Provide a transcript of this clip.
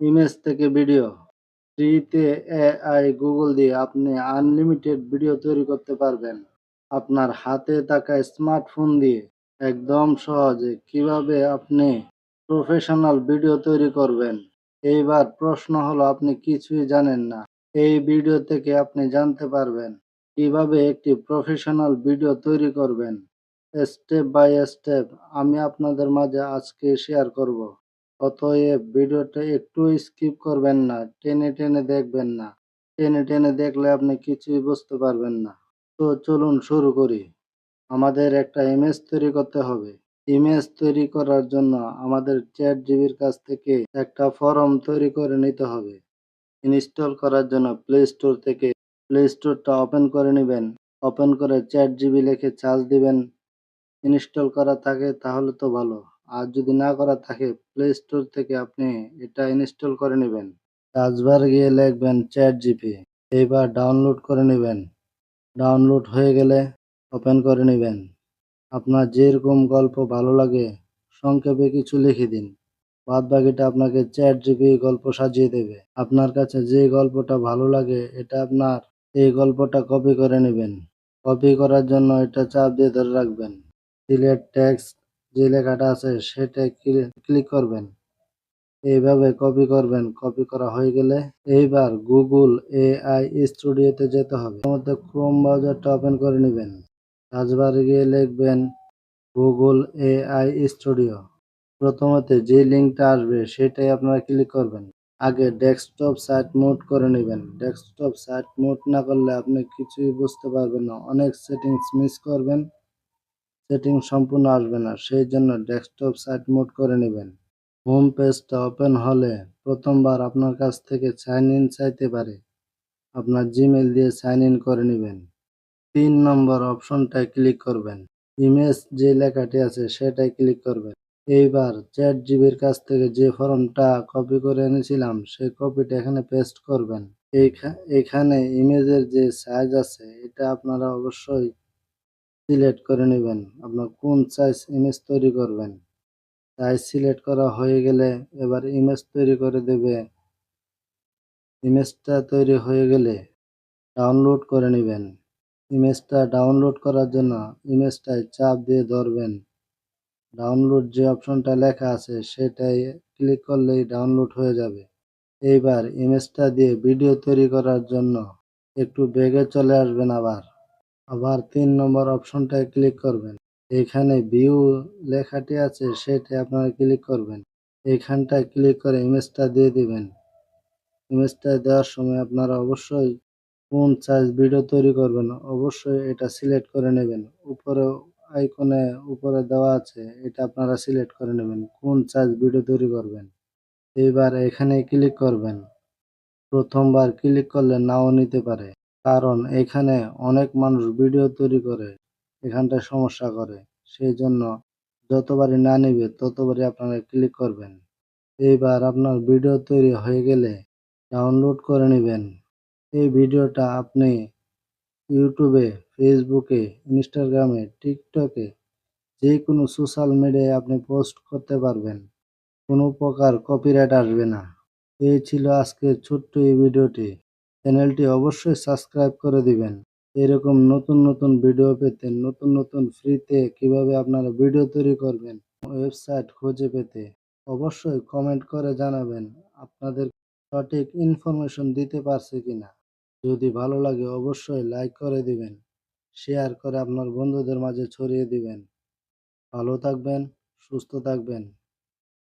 Image থেকে video. ফ্রিতে AI Google দিয়ে আপনি আনলিমিটেড ভিডিও তৈরি করতে পারবেন। আপনার হাতে থাকা স্মার্টফোন দিয়ে। একদম সহজে কীভাবে আপনি প্রফেশনাল ভিডিও তৈরি করবেন? এইবার প্রশ্ন হলো, আপনি কিছুই জানেন না। এই ভিডিও থেকে আপনি জানতে পারবেন কীভাবে একটি প্রফেশনাল ভিডিও তৈরি করবেন। স্টেপ বাই স্টেপ আমি আপনাদের মাঝে আজকে শেয়ার করব। অতএব ভিডিওটা একটু স্কিপ করবেন না, টেনে টেনে দেখবেন না। টেনে টেনে দেখলে আপনি কিছুই বুঝতে পারবেন না। তো চলুন শুরু করি। আমাদের একটা ইমেজ তৈরি করতে হবে। ইমেজ তৈরি করার জন্য আমাদের চ্যাট জিবির কাছ থেকে একটা ফর্ম তৈরি করে নিতে হবে। ইনস্টল করার জন্য প্লে স্টোর থেকে প্লে স্টোরটা ওপেন করে নেবেন। ওপেন করে চ্যাট জিবি লিখে চার্জ দিবেন। ইনস্টল করা থাকে তাহলে তো ভালো। আর যদি না করা থাকে প্লে স্টোর থেকে আপনি এটা ইনস্টল করে নেবেন। সার্চবার গিয়ে লিখবেন চ্যাট জিপি এইবার ডাউনলোড করে নেবেন। ডাউনলোড হয়ে গেলে ওপেন করে নেবেন। আপনার যেরকম গল্প ভালো লাগে, সংক্ষেপে কিছু লিখে দিন। বাদ বাকিটা আপনাকে চ্যাট জিপি গল্প সাজিয়ে দেবে। আপনার কাছে যে গল্পটা ভালো লাগে, এটা আপনার এই গল্পটা কপি করে নেবেন। কপি করার জন্য এটা চাপ দিয়ে ধরে রাখবেন। সিলেক্ট টেক্সট যে লেখাটা আছে সেটা ক্লিক করবেন। এইভাবে কপি করবেন। কপি করা হয়ে গেলে এইবার গুগল এআই স্টুডিওতে যেতে হবে। মধ্যে ক্রোম ব্রাউজারটা ওপেন করে নেবেন। সার্চবারে গিয়ে লিখবেন গুগল এআই স্টুডিও প্রথমতে যে লিঙ্কটা আসবে সেটাই আপনারা ক্লিক করবেন। আগে ডেস্কটপ সাইট মোড করে নেবেন। ডেস্কটপ সাইট মোড না করলে আপনি কিছুই বুঝতে পারবেন না। অনেক সেটিংস মিস করবেন। সেটিং সম্পূর্ণ আসবে না সেই জন্য ডেস্কটপ সাইট মোড করে নেবেন। হোম পেজটা ওপেন হলে প্রথমবার আপনার কাছ থেকে সাইন ইন চাইতে পারে। আপনার জিমেল দিয়ে সাইন ইন করে নেবেন। তিন নম্বর অপশনটায় ক্লিক করবেন। ইমেজ যে লেখাটি আছে সেটাই ক্লিক করবেন। এইবার চ্যাট জিবির কাছ থেকে যে ফর্মটা কপি করে এনেছিলাম সেই কপিটা এখানে পেস্ট করবেন। এখানে ইমেজের যে সাইজ আছে, এটা আপনারা অবশ্যই সিলেক্ট করে নেবেন। আপনার কোন সাইজ ইমেজ তৈরি করবেন? সাইজ সিলেক্ট করা হয়ে গেলে এবার ইমেজ তৈরি করে দেবে। ইমেজটা তৈরি হয়ে গেলে ডাউনলোড করে নেবেন। ইমেজটা ডাউনলোড করার জন্য ইমেজটায় চাপ দিয়ে ধরবেন। ডাউনলোড যে অপশনটা লেখা আছে সেটাই ক্লিক করলেই ডাউনলোড হয়ে যাবে। এইবার ইমেজটা দিয়ে ভিডিও তৈরি করার জন্য একটু বেগে চলে আসবেন আবার। আবার তিন নম্বর অপশনটায় ক্লিক করবেন। এখানে ভিউ লেখাটি আছে সেটি আপনারা ক্লিক করবেন। এইখানটায় ক্লিক করে ইমেজটা দিয়ে দিবেন। ইমেজটা দেওয়ার সময় আপনারা অবশ্যই কোন সাইজ ভিডিও তৈরি করবেন, অবশ্যই এটা সিলেক্ট করে নেবেন। উপরে আইকনে উপরে দেওয়া আছে, এটা আপনারা সিলেক্ট করে নেবেন, কোন সাইজ ভিডিও তৈরি করবেন। এইবার এখানে ক্লিক করবেন। প্রথমবার ক্লিক করলে নাও নিতে পারে। কারণ এখানে অনেক মানুষ ভিডিও তৈরি করে, এখানটায় সমস্যা করে। সেই জন্য যতবারই না নেবে, ততবারই আপনারা ক্লিক করবেন। এইবার আপনার ভিডিও তৈরি হয়ে গেলে ডাউনলোড করে নেবেন। এই ভিডিওটা আপনি ইউটিউবে ফেসবুকে ইনস্টাগ্রামে টিকটকে যে কোনো সোশ্যাল মিডিয়ায় আপনি পোস্ট করতে পারবেন। কোনো প্রকার কপিরাইট আসবে না। এই ছিল আজকের ছোট্ট এই ভিডিওটি। চ্যানেলটি অবশ্যই সাবস্ক্রাইব করে দিবেন। এরকম নতুন নতুন ভিডিও পেতে, নতুন নতুন ফ্রিতে কীভাবে আপনারা ভিডিও তৈরি করবেন, ওয়েবসাইট খুঁজে পেতে অবশ্যই কমেন্ট করে জানাবেন আপনাদের সঠিক ইনফরমেশন দিতে পারছে কিনা। যদি ভালো লাগে অবশ্যই লাইক করে দিবেন, শেয়ার করে আপনার বন্ধুদের মাঝে ছড়িয়ে দিবেন। ভালো থাকবেন, সুস্থ থাকবেন।